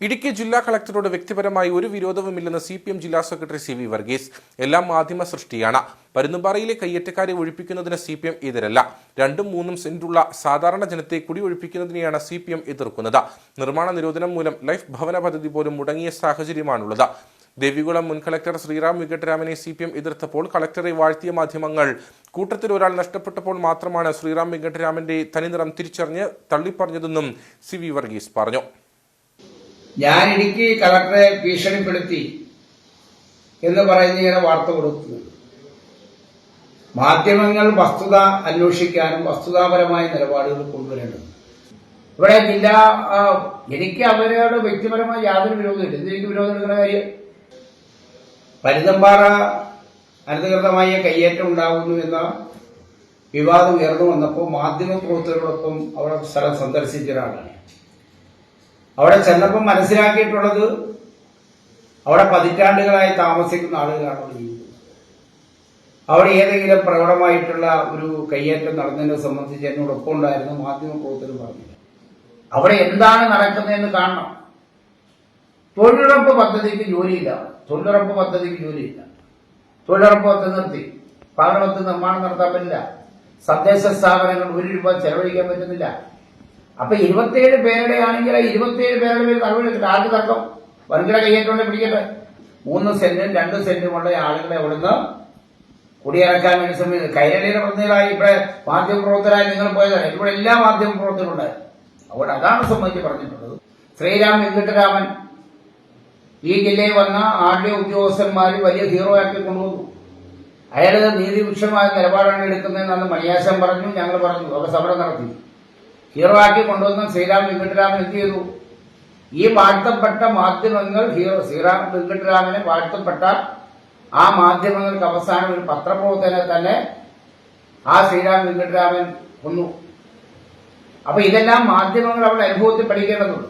ഇടുക്കി ജില്ലാ കളക്ടറോട് വ്യക്തിപരമായി ഒരു വിരോധവുമില്ലെന്ന് സി പി എം ജില്ലാ സെക്രട്ടറി സി വി വർഗീസ്. എല്ലാം മാധ്യമ സൃഷ്ടിയാണ്. പരുന്നുംപാറയിലെ കയ്യേറ്റക്കാരെ ഒഴിപ്പിക്കുന്നതിന് സി പി എം എതിരല്ല. രണ്ടും മൂന്നും സെന്റുള്ള സാധാരണ ജനത്തെ കുടി ഒഴിപ്പിക്കുന്നതിനെയാണ് സി പി എം എതിർക്കുന്നത്. നിർമ്മാണ നിരോധനം മൂലം ലൈഫ് ഭവന പദ്ധതി പോലും മുടങ്ങിയ സാഹചര്യമാണുള്ളത്. ദേവികുളം മുൻ കളക്ടർ ശ്രീറാം വെങ്കട്ടരാമനെ സി പി എം എതിർത്തപ്പോൾ കളക്ടറെ വാഴ്ത്തിയ മാധ്യമങ്ങൾ. കൂട്ടത്തിൽ ഒരാൾ നഷ്ടപ്പെട്ടപ്പോൾ മാത്രമാണ് ശ്രീറാം വെങ്കട്ടരാമന്റെ തനിനിറം തിരിച്ചറിഞ്ഞ് തള്ളിപ്പറഞ്ഞതെന്നും സി വി വർഗീസ് പറഞ്ഞു. ഞാൻ ഇടുക്കി കളക്ടറെ ഭീഷണിപ്പെടുത്തി എന്ന് പറയുന്ന ഇങ്ങനെ വാർത്ത കൊടുത്തു മാധ്യമങ്ങൾ വസ്തുത അന്വേഷിക്കാനും വസ്തുതാപരമായ നിലപാടുകൾ കൊണ്ടുവരേണ്ടത്. ഇവിടെ ജില്ലാ എനിക്ക് അവരോട് വ്യക്തിപരമായി യാതൊരു വിരോധമില്ല. എന്ത് എനിക്ക് വിരോധം എടുക്കുന്ന കാര്യം? പരുതമ്പാറ അനധികൃതമായ കയ്യേറ്റം ഉണ്ടാകുന്നു എന്ന വിവാദം ഉയർന്നു വന്നപ്പോൾ മാധ്യമ പ്രവർത്തകരോടൊപ്പം അവിടെ സ്ഥലം സന്ദർശിച്ച ഒരാളാണ്. അവിടെ ചെന്നപ്പോൾ മനസ്സിലാക്കിയിട്ടുള്ളത് അവിടെ പതിറ്റാണ്ടുകളായി താമസിക്കുന്ന ആളുകളാണ് അവിടെ ജീവിക്കുന്നത് അവിടെ ഏതെങ്കിലും പ്രകടമായിട്ടുള്ള ഒരു കയ്യേറ്റം നടന്നതിനെ സംബന്ധിച്ച് എന്നോടൊപ്പം ഉണ്ടായിരുന്നു മാധ്യമ പ്രവർത്തകർ പറഞ്ഞില്ല. അവിടെ എന്താണ് നടക്കുന്നതെന്ന് കാണണം. തൊഴിലുറപ്പ് പദ്ധതിക്ക് ജോലിയില്ല. തൊഴിലുറപ്പ് പദ്ധതിക്ക് ജോലിയില്ല. തൊഴിലുറപ്പ് പദ്ധതി നിർത്തി. ഭവനപദ്ധതി നിർമ്മാണം നടത്താൻ പറ്റില്ല. തദ്ദേശ സ്ഥാപനങ്ങൾ ഒരു രൂപ ചെലവഴിക്കാൻ പറ്റുന്നില്ല. അപ്പൊ ഇരുപത്തിയേഴ് പേരുടെ ആണെങ്കിൽ ഇരുപത്തിയേഴ് പേരുടെ പേര് നടപടിയെടുക്കട്ടെ ആർക്ക് തർക്കം? വൻകിട കയ്യേറ്റോണ്ട് പിടിക്കട്ടെ. മൂന്ന് സെന്റും രണ്ട് സെന്റുമുള്ള ആളുകളെ അവിടുന്ന് കുടിയിറക്കാൻ വേണ്ടി ശ്രമിക്കുന്നത് കൈരളിയുടെ പ്രതിനിധികളായി ഇവിടെ മാധ്യമപ്രവർത്തകരായി നിങ്ങൾ പോയതാണ് ഇവിടെ എല്ലാ മാധ്യമപ്രവർത്തകരുണ്ട് അവിടെ അതാണ് സംബന്ധിച്ച് പറഞ്ഞിട്ടുള്ളത്. ശ്രീരാം വെങ്കിട്ടരാമൻ ഈ ജില്ലയിൽ വന്ന ആദ്യ ഉദ്യോഗസ്ഥന്മാർ വലിയ ഹീറോ ആക്കി കൊണ്ടുവന്നു. അയാൾ നീതിപക്ഷമായ നിലപാടാണ് എടുക്കുന്നതെന്ന് മണിയാശം പറഞ്ഞു ഞങ്ങൾ പറഞ്ഞു. അവിടെ സമരം നടത്തി. ഹീറോ ആക്കി കൊണ്ടുവന്ന ശ്രീരാം വെങ്കിട്ടരാമൻ എന്ത് ചെയ്തു? ഈ വാഴ്ത്തപ്പെട്ട മാധ്യമങ്ങൾ ഹീറോ ശ്രീറാം വെങ്കിട്ടരാമനെ വാഴ്ത്തപ്പെട്ട ആ മാധ്യമങ്ങൾക്ക് അവസാനം ഒരു പത്രപ്രവർത്തനെ തന്നെ ആ ശ്രീരാം വെങ്കിട്ടരാമൻ കൊന്നു. അപ്പൊ ഇതെല്ലാം മാധ്യമങ്ങൾ അവരുടെ അനുഭവത്തിൽ പഠിക്കേണ്ടതുണ്ട്.